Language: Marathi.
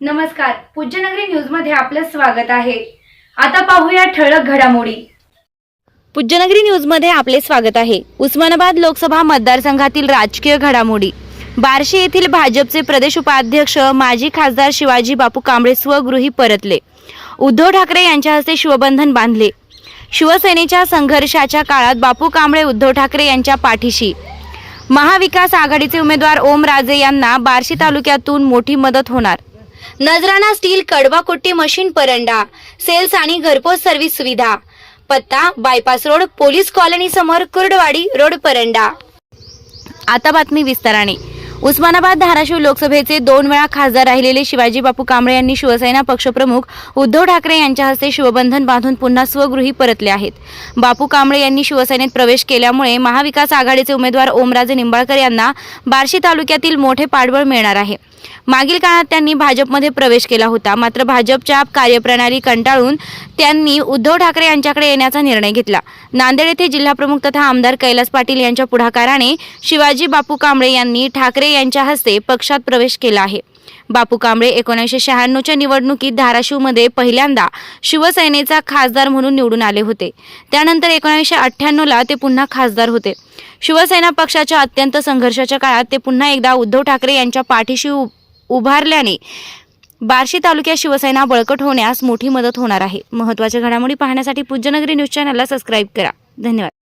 नमस्कार पूज्यनगरी न्यूजमध्ये आपलं स्वागत आहे. आता पाहूया ठळक घडामोडी. पूज्यनगरी न्यूजमध्ये आपले स्वागत आहे. उस्मानाबाद लोकसभा मतदारसंघातील राजकीय घडामोडी. बार्शी येथील भाजपचे प्रदेश उपाध्यक्ष माजी खासदार शिवाजी बापू कांबळे स्वगृही परतले. उद्धव ठाकरे यांच्या हस्ते शिवबंधन बांधले. शिवसेनेच्या संघर्षाच्या काळात बापू कांबळे उद्धव ठाकरे यांच्या पाठीशी. महाविकास आघाडीचे उमेदवार ओम राजे यांना बार्शी तालुक्यातून मोठी मदत होणार. नजराणा स्टील कडवाकोट्टी मशीन परंडा सेल्स आणि घरपोच सर्व्हिस सुविधा. पत्ता बायपास रोड पोलीस कॉलनी समोर कुर्डवाडी रोड परंडा. आता बातमी विस्ताराने. उस्मानाबाद धाराशिव लोकसभेचे दोन वेळा खासदार राहिलेले शिवाजी बापू कांबळे यांनी शिवसेना पक्षप्रमुख उद्धव ठाकरे यांच्या हस्ते शिवबंधन बांधून पुन्हा स्वगृही परतले आहेत. बापू कांबळे यांनी शिवसेनेत प्रवेश केल्यामुळे महाविकास आघाडीचे उमेदवार ओमराजे निंबाळकर यांना बार्शी तालुक्यातील मोठे पाठबळ मिळणार आहे. मागील काळात त्यांनी भाजपमध्ये प्रवेश केला होता मात्र भाजपच्या कार्यप्रणाली कंटाळून त्यांनी उद्धव ठाकरे यांच्याकडे येण्याचा निर्णय घेतला. नांदेड येथे जिल्हाप्रमुख तथा आमदार कैलास पाटील यांच्या पुढाकाराने शिवाजी बापू कांबळे यांनी ठाकरे यांच्या हस्ते पक्षात प्रवेश केला आहे. बापू कांबळे एकोणीसशे शहाण्णवच्या निवडणुकीत धाराशिवमध्ये पहिल्यांदा शिवसेनेचा खासदार म्हणून निवडून आले होते. त्यानंतर एकोणीसशे अठ्ठ्याण्णवला ते पुन्हा खासदार होते. शिवसेना पक्षाच्या अत्यंत संघर्षाच्या काळात ते पुन्हा एकदा उद्धव ठाकरे यांच्या पाठीशी उ- उभारल्याने बार्शी तालुक्यात शिवसेना बळकट होण्यास मोठी मदत होणार आहे. महत्त्वाच्या घडामोडी पाहण्यासाठी पूज्यनगरी न्यूज चॅनलला सबस्क्राईब करा. धन्यवाद.